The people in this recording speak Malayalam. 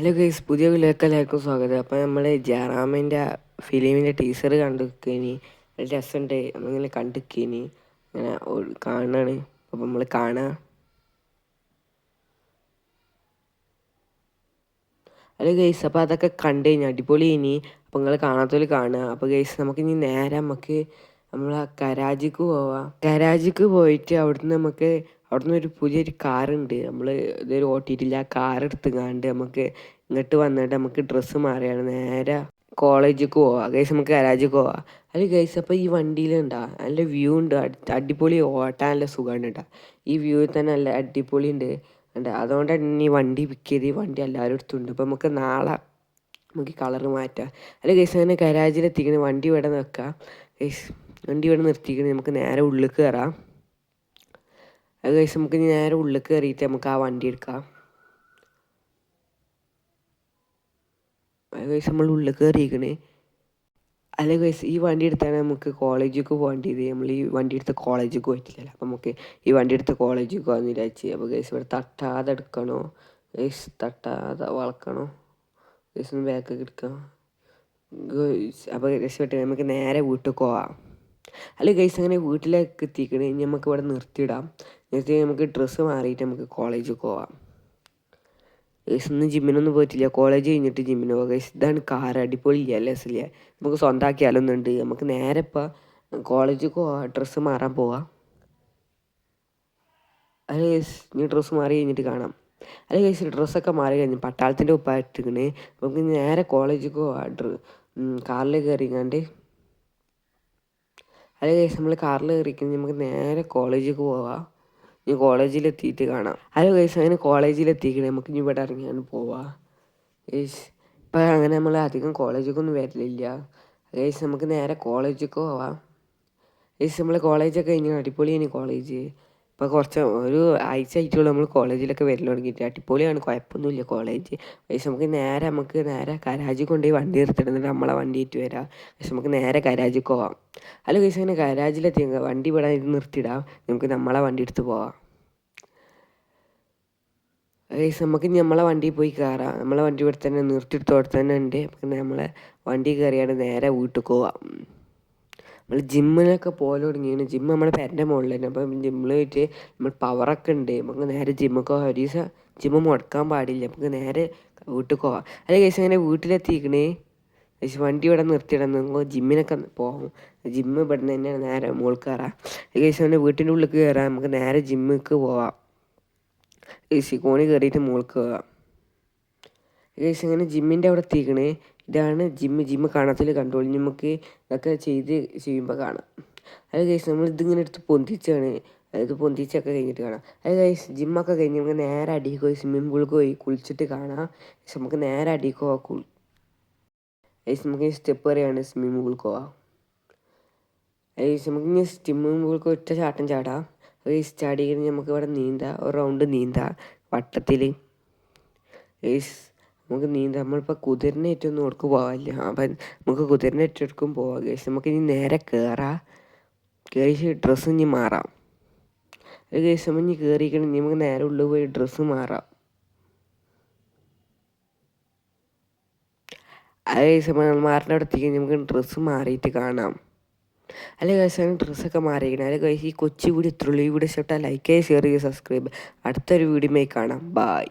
ഹലോ ഗൈസ് പുതിയ വിലക്കലേക്കും സ്വാഗതം. അപ്പോൾ നമ്മൾ ജയറാമിന്റെ ഫിലിമിന്റെ ടീസർ കണ്ടിരിക്കേനി രസമുണ്ട് നമ്മളിങ്ങനെ കണ്ടിരിക്കേനി ഇങ്ങനെ കാണാണ്. അപ്പോൾ നമ്മൾ കാണാം. ഹലോ ഗൈസ് അപ്പോൾ അതൊക്കെ കണ്ടു കഴിഞ്ഞാൽ അടിപൊളി ഇനി അപ്പോൾ നിങ്ങൾ കാണാത്തവർ കാണുക അപ്പോൾ ഗൈസ് നമുക്ക് ഇനി നേരെ നമുക്ക് നമ്മൾ കരാജിക്ക് പോവാം. കരാജിക്ക് പോയിട്ട് അവിടുന്ന് നമുക്ക് അവിടുന്ന് ഒരു പുതിയൊരു കാറുണ്ട്. നമ്മൾ ഇതൊരു ഓട്ടിയിട്ടില്ല ആ കാർ എടുത്തുകാണ്ട് നമുക്ക് ഇങ്ങോട്ട് വന്നിട്ട് നമുക്ക് ഡ്രസ്സ് മാറിയാണ്. നേരെ കോളേജിലേക്ക് പോവാം. ഗൈസ് നമുക്ക് കരാജിക്ക് പോവാം. അല്ല ഗൈസ് അപ്പോൾ ഈ വണ്ടിയിലുണ്ടാ? നല്ല വ്യൂ ഉണ്ട്. അടിപൊളി ഓട്ടാൻ നല്ല സുഖമാണ് കേട്ടോ ഈ വ്യൂ തന്നെ നല്ല അടിപൊളി ഉണ്ട്. ഉണ്ട് അതുകൊണ്ടാണ് ഈ വണ്ടി പിക്ക് ചെയ്ത് ഈ വണ്ടി എല്ലാവരും എടുത്തുണ്ട്. അപ്പോൾ നമുക്ക് നാളെ നമുക്ക് കളർ മാറ്റാം. അല്ല ഗൈസ് അങ്ങനെ കരാജിലെത്തിക്കണേ വണ്ടി ഇവിടെ നിൽക്കാം ഗൈസ് വണ്ടി ഇവിടെ നിർത്തിക്കണേ. നമുക്ക് നേരെ ഉള്ളിൽ കയറാം അത് കഴിച്ച് നമുക്ക് നേരെ ഉള്ളിൽ കയറിയിട്ട് നമുക്ക് ആ വണ്ടി എടുക്കാം. അത് കഴിച്ച് നമ്മൾ ഉള്ളിൽ കയറിയിരിക്കണേ. അല്ല കഴിച്ച് ഈ വണ്ടി എടുത്താണ് നമുക്ക് കോളേജിലേക്ക് പോകേണ്ടത്. നമ്മൾ ഈ വണ്ടി എടുത്ത് കോളേജിലേക്ക് പോയിട്ടില്ലല്ലോ. അപ്പം നമുക്ക് ഈ വണ്ടി എടുത്ത് കോളേജിലേക്ക് പോകാൻ വിചാരിച്ച്. അപ്പോൾ ഗൈസ് ഇവിടെ തട്ടാതെ എടുക്കണോ? ഗൈസ് തട്ടാതെ വളക്കണോ? ഗൈസ് ഒന്ന് ബാക്കൊക്കെ എടുക്കാം. അപ്പോൾ രക്ഷപ്പെട്ട് നമുക്ക് നേരെ വീട്ടിൽ പോവാം. അല്ല ഗൈസ് അങ്ങനെ വീട്ടിലേക്ക് എത്തിക്കണേ. നമുക്ക് ഇവിടെ നിർത്തിയിടാം. നിർത്തി നമുക്ക് ഡ്രസ്സ് മാറിയിട്ട് നമുക്ക് കോളേജിൽ പോവാം. ഇന്ന് ജിമ്മിനൊന്നും പോയിട്ടില്ല. കോളേജ് കഴിഞ്ഞിട്ട് ജിമ്മിന് പോകാം ഇതാണ് കാർ അടിപൊളി അല്ലേ സില്ല നമുക്ക് സ്വന്തമാക്കിയാലൊന്നുണ്ട് നമുക്ക് നേരെ ഇപ്പോൾ കോളേജിൽ പോവാം. ഡ്രസ്സ് മാറാൻ പോവാം. അല്ല ഗൈസ് ഇനി ഡ്രസ്സ് മാറി കഴിഞ്ഞിട്ട് കാണാം. അല്ല ഗൈസ് ഡ്രസ്സൊക്കെ മാറി കഴിഞ്ഞ് പട്ടാളത്തിന്റെ ഉപ്പായിട്ടിരിക്കണേ നമുക്ക് നേരെ കോളേജിൽ പോവാം. കാറിൽ കയറിങ്ങാണ്ട് അല്ല ഗൈസ് നമ്മൾ കാറിൽ കയറിക്കുന്നത് നമുക്ക് നേരെ കോളേജിൽ പോവാം. ഇനി കോളേജിലെത്തിയിട്ട് കാണാം. ഹലോ ഗൈസ് അങ്ങനെ കോളേജിലെത്തിക്കണേ. നമുക്ക് ഇനി ഇവിടെ ഇറങ്ങിയാണ് പോവാം. ഗൈസ് ഇപ്പം അങ്ങനെ നമ്മൾ അധികം കോളേജിലേക്കൊന്നും വരലില്ല. ഗൈസ് നമുക്ക് നേരെ കോളേജിലേക്ക് പോവാം. ഗൈസ് നമ്മൾ കോളേജൊക്കെ കഴിഞ്ഞാൽ അടിപൊളിയാണ് കോളേജ്. ഇപ്പോൾ കുറച്ച് ഒരു ആഴ്ച ആയിട്ടുള്ളൂ നമ്മൾ കോളേജിലൊക്കെ വരൽ തുടങ്ങിയിട്ട്. അടിപൊളിയാണ് കുഴപ്പമൊന്നുമില്ല കോളേജ്. ഗൈസ് നമുക്ക് നേരെ നമുക്ക് നേരെ കരാജി കൊണ്ടുപോയി വണ്ടി എടുത്തിടുന്നിട്ട് നമ്മളെ വണ്ടി ഇട്ട് വരാം. പക്ഷെ നമുക്ക് നേരെ കരാജിക്ക് പോവാം. അല്ല ഗൈസ് അങ്ങനെ കരാജിലെത്തി വണ്ടി ഇവിടെ നിർത്തിയിടാം നമുക്ക് നമ്മളെ വണ്ടി എടുത്ത് പോവാം. ഗൈസ് നമുക്ക് നമ്മളെ വണ്ടിയിൽ പോയി കയറാം നമ്മളെ വണ്ടി ഇവിടെ തന്നെ നിർത്തിയെടുത്തോടെ തന്നെ ഉണ്ട്. പിന്നെ നമ്മളെ വണ്ടി കയറിയാണ് നേരെ വീട്ടിൽ പോവാം. നമ്മൾ ജിമ്മിനൊക്കെ പോലെ തുടങ്ങിയാണ്. ജിമ്മ് നമ്മുടെ പേരന്റെ മുകളിൽ തന്നെ. അപ്പം ജിമ്മിൽ പോയിട്ട് നമ്മൾ പവറൊക്കെ ഉണ്ട്. നമുക്ക് നേരെ ജിമ്മൊക്കെ ഒരു ദിവസം ജിമ്മ് മുടക്കാൻ പാടില്ല. നമുക്ക് നേരെ വീട്ടിൽ പോവാം. അല്ലെ കേസ് അങ്ങനെ വീട്ടിലെത്തിക്കണേ? പക്ഷെ വണ്ടി ഇവിടെ നിർത്തിയിടാൻ നിങ്ങൾ ജിമ്മിനൊക്കെ പോകും ജിമ്മ് ഇവിടെ നിന്ന് തന്നെയാണ് നേരെ മുകളിൽ കയറാം കേസ് അങ്ങനെ വീട്ടിന്റെ ഉള്ളിൽ കയറാം നമുക്ക് നേരെ ജിമ്മിക്ക് പോവാം. കോണി കയറിയിട്ട് മുകൾക്ക് പോകാം. ഗൈസ് അങ്ങനെ ജിമ്മിന്റെ അവിടെ എത്തിക്കണേ. ഇതാണ് ജിമ്മ് ജിമ്മ് കാണാത്തിൽ കൺട്രോൾ നമുക്ക് ഇതൊക്കെ ചെയ്ത് ചെയ്യുമ്പോൾ കാണാം. അത് കഴിച്ച് നമ്മൾ ഇതിങ്ങനെ എടുത്ത് പൊന്തിച്ചാണ്. അതായത് പൊന്തിച്ചൊക്കെ കഴിഞ്ഞിട്ട് കാണാം. അത് കഴിച്ച് ജിമ്മൊക്കെ കഴിഞ്ഞ് നമുക്ക് നേരെ അടിക്ക് പോയി സ്വിമ്മിംഗ് പൂളിൽ പോയി കുളിച്ചിട്ട് കാണാം. പക്ഷെ നമുക്ക് നേരെ അടിയിൽ ഏസ് നമുക്ക് സ്റ്റെപ്പ് വരെയാണ് സ്വിമ്മിംഗ് പൂളിൽ പോവാം. അതായത് നമുക്ക് ഇങ്ങനെ സ്വിമ്മിംഗ് പൂളിൽ ഒറ്റ ചാട്ടം ചാടാം. അത് ചാടി കഴിഞ്ഞ് നമുക്ക് ഇവിടെ നീന്താം ഒരു റൗണ്ട് നീന്താം വട്ടത്തിൽ നമുക്ക് നീന്താം നമ്മളിപ്പോൾ കുതിരനെ ഏറ്റവും ഓർക്ക് പോകാനില്ല അപ്പം നമുക്ക് കുതിരനെ ഏറ്റെടുക്കും പോവാം കേസ് നമുക്ക് ഇനി നേരെ കയറാം കയറി ഡ്രസ്സ് ഇനി മാറാം. ഒരു കേസ് നമ്മൾ ഇനി കയറിക്കണം നമുക്ക് നേരെ ഉള്ളിൽ പോയി ഡ്രസ്സ് മാറാം. അതേ സമയം നമ്മൾ മാറിന്റെ അടുത്തേക്ക് നമുക്ക് ഡ്രസ്സ് മാറിയിട്ട് കാണാം. അല്ലെ ഗൈസ് കേസ് ഡ്രസ്സൊക്കെ മാറിയിരിക്കണം. അല്ലെ ഗൈസ് ഈ കൊച്ചു വീഡിയോ ഇത്രയുള്ളൂ. ഈ വീഡിയോ ഇഷ്ടപ്പെട്ടാൽ ലൈക്ക് ചെയ്യുക ഷെയർ ചെയ്യുക സബ്സ്ക്രൈബ് അടുത്തൊരു വീഡിയോ കാണാം. ബായ്